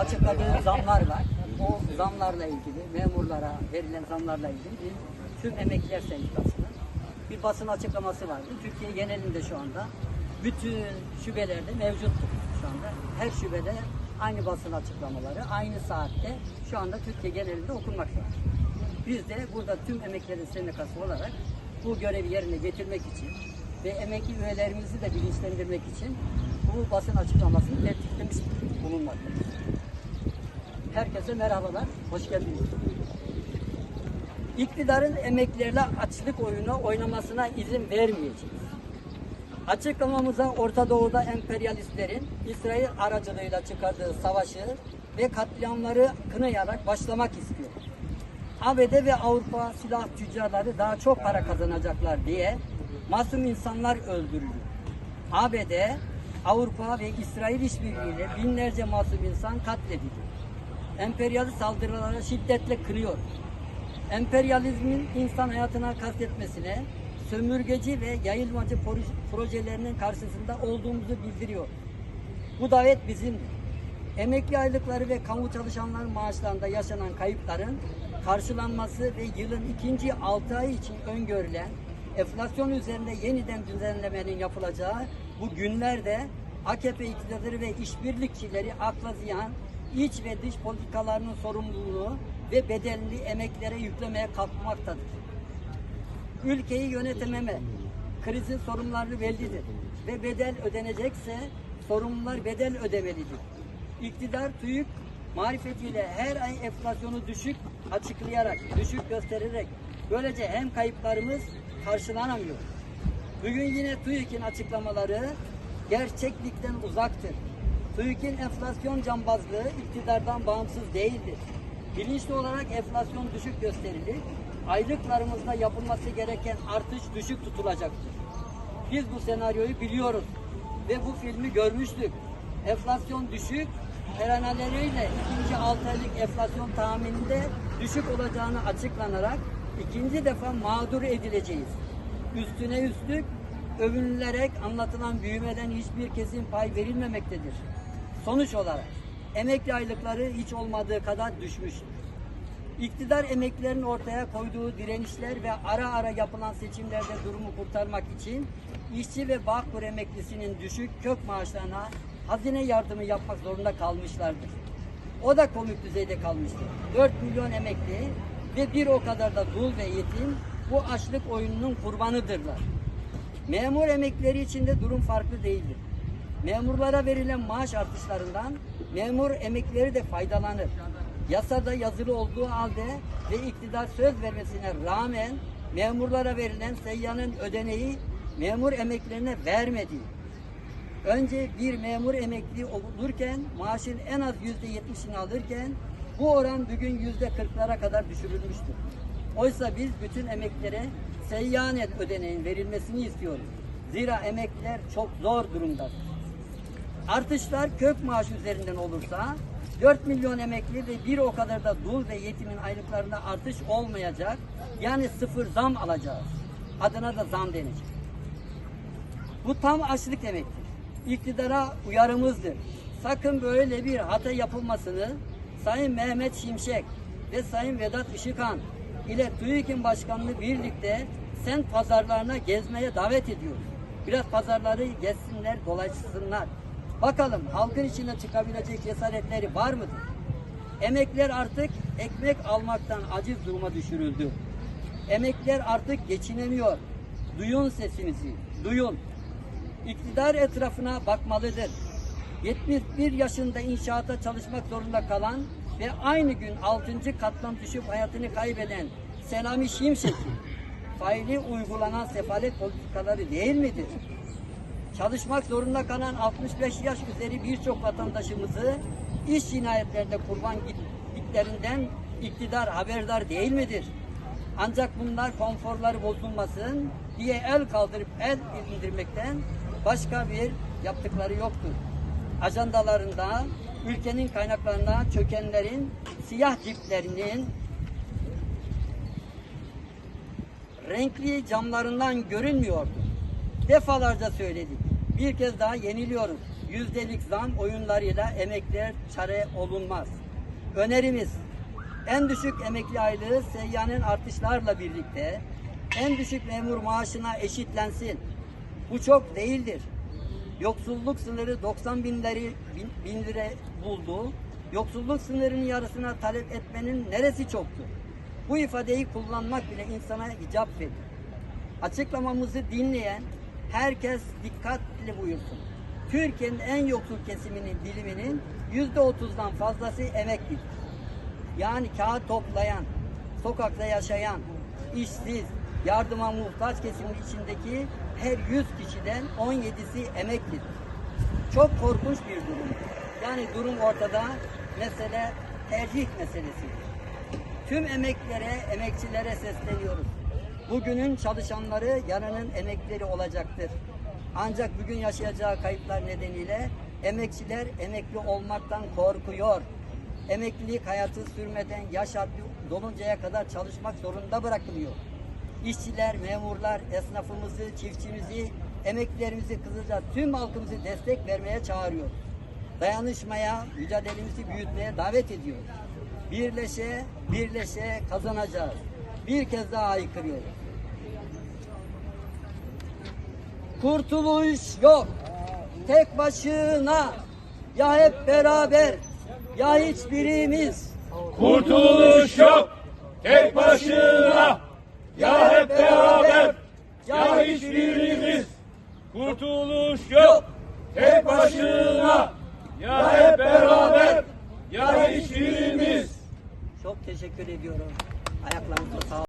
açıkladığı zamlar var. O zamlarla ilgili, memurlara verilen zamlarla ilgili bir tüm emekliler sendikasının bir basın açıklaması vardı. Türkiye genelinde şu anda bütün şubelerde mevcuttur şu anda. Her şubede aynı basın açıklamaları aynı saatte şu anda Türkiye genelinde okunmakta. Biz de burada tüm emeklilerin sendikası olarak bu görevi yerine getirmek için ve emekli üyelerimizi de bilinçlendirmek için bu basın açıklamasını tertiplemiş bulunmaktayız. Herkese merhabalar, hoş geldiniz. İktidarın emeklilerle açlık oyunu oynamasına izin vermeyeceğiz. Açıklamamıza Orta Doğu'da emperyalistlerin İsrail aracılığıyla çıkardığı savaşı ve katliamları kınayarak başlamak istiyor. ABD ve Avrupa silah tüccarları daha çok para kazanacaklar diye masum insanlar öldürülüyor. ABD, Avrupa ve İsrail işbirliğiyle binlerce masum insan katlediliyor. Emperyalist saldırılara şiddetle kınıyor. Emperyalizmin insan hayatına kastetmesine, sömürgeci ve yayılmacı pro- projelerinin karşısında olduğumuzu bildiriyor. Bu davet bizimdir. Emekli aylıkları ve kamu çalışanların maaşlarında yaşanan kayıpların karşılanması ve yılın ikinci altı ay için öngörülen enflasyon üzerinde yeniden düzenlemenin yapılacağı bu günlerde AKP iktidarı ve işbirlikçileri akla ziyan iç ve dış politikalarının sorumluluğunu ve bedelini emeklilere yüklemeye kalkmaktadır. Ülkeyi yönetememe, krizin sorumluları bellidir ve bedel ödenecekse sorumlular bedel ödemelidir. İktidar TÜİK marifetiyle her ay enflasyonu düşük açıklayarak, düşük göstererek böylece hem kayıplarımız karşılanamıyor. Bugün yine TÜİK'in açıklamaları gerçeklikten uzaktır. TÜİK'in enflasyon cambazlığı iktidardan bağımsız değildir. Bilinçli olarak enflasyon düşük gösterilir. Aylıklarımızda yapılması gereken artış düşük tutulacaktır. Biz bu senaryoyu biliyoruz ve bu filmi görmüştük. Enflasyon düşük, peraneleriyle ikinci 6 aylık enflasyon tahmininde düşük olacağını açıklanarak ikinci defa mağdur edileceğiz. Üstüne üstlük övünülerek anlatılan büyümeden hiçbir kesin pay verilmemektedir. Sonuç olarak emekli aylıkları hiç olmadığı kadar düşmüştür. İktidar emeklilerin ortaya koyduğu direnişler ve ara ara yapılan seçimlerde durumu kurtarmak için işçi ve Bağkur emeklisinin düşük kök maaşlarına hazine yardımı yapmak zorunda kalmışlardır. O da komik düzeyde kalmıştır. 4 milyon emekli ve bir o kadar da dul ve yetim bu açlık oyununun kurbanıdırlar. Memur emeklileri için de durum farklı değildir. Memurlara verilen maaş artışlarından memur emeklileri de faydalanır. Yasada yazılı olduğu halde ve iktidar söz vermesine rağmen memurlara verilen seyyanın ödeneği memur emeklilerine vermedi. Önce bir memur emekli olurken maaşın en az yüzde yetmişini alırken bu oran bugün yüzde kırklara kadar düşürülmüştür. Oysa biz bütün emeklilere seyyanet ödeneğin verilmesini istiyoruz. Zira emekliler çok zor durumdadır. Artışlar kök maaş üzerinden olursa 4 milyon emekli ve bir o kadar da dul ve yetimin aylıklarında artış olmayacak. Yani sıfır zam alacağız. Adına da zam denecek. Bu tam açlık demektir. İktidara uyarımızdır. Sakın böyle bir hata yapılmasını Sayın Mehmet Şimşek ve Sayın Vedat Işıkhan ile TÜİK'in başkanlığı birlikte sen pazarlarına gezmeye davet ediyoruz. Biraz pazarları gezsinler, dolaşsınlar. Bakalım halkın içine çıkabilecek cesaretleri var mıdır? Emekliler artık ekmek almaktan aciz duruma düşürüldü. Emekliler artık geçinemiyor. Duyun sesimizi, duyun. İktidar etrafına bakmalıdır. 71 yaşında inşaata çalışmak zorunda kalan ve aynı gün 6. kattan düşüp hayatını kaybeden Selami Şimşek'i faili uygulanan sefalet politikaları değil midir? Çalışmak zorunda kalan 65 yaş üzeri birçok vatandaşımızı iş cinayetlerinde kurban gittiklerinden iktidar haberdar değil midir? Ancak bunlar konforları bozulmasın diye el kaldırıp el indirmekten başka bir yaptıkları yoktur. Ajandalarında ülkenin kaynaklarına çökenlerin siyah ciplerinin renkli camlarından görünmüyordu. Defalarca söyledik. Bir kez daha yeniliyoruz. yüzdelik zam oyunlarıyla emekliler çare olunmaz. Önerimiz en düşük emekli aylığı seyyanın artışlarla birlikte en düşük memur maaşına eşitlensin. Bu çok değildir. Yoksulluk sınırı 90 binleri bin, bin lira buldu. Yoksulluk sınırının yarısına talep etmenin neresi çoktu? Bu ifadeyi kullanmak bile insana icap verir. Açıklamamızı dinleyen herkes dikkatli buyursun. Türkiye'nin en yoksul kesiminin diliminin yüzde otuzdan fazlası emeklidir. Yani kağıt toplayan, sokakta yaşayan, işsiz, yardıma muhtaç kesimin içindeki her 100 kişiden 17'si emeklidir. Çok korkunç bir durum. Yani durum ortada. Mesele tercih meselesidir. Tüm emeklilere, emekçilere sesleniyoruz. Bugünün çalışanları yarının emeklileri olacaktır. Ancak bugün yaşayacağı kayıplar nedeniyle emekçiler emekli olmaktan korkuyor. Emeklilik hayatı sürmeden yaş haddi doluncaya kadar çalışmak zorunda bırakılıyor. İşçiler, memurlar, esnafımızı, çiftçimizi, emeklilerimizi kısaca tüm halkımızı destek vermeye çağırıyor. Dayanışmaya, mücadelemizi büyütmeye davet ediyor. Birleşe, birleşe kazanacağız. Bir kez daha haykırıyoruz. Kurtuluş yok. Tek başına ya hep beraber ya hiçbirimiz. Kurtuluş yok. Tek başına. Ya hep beraber. Ya hiçbirimiz. Kurtuluş yok. Tek başına. Ya hep beraber. Ya hiçbirimiz. Çok teşekkür ediyorum. Ayaklarınıza sağlık.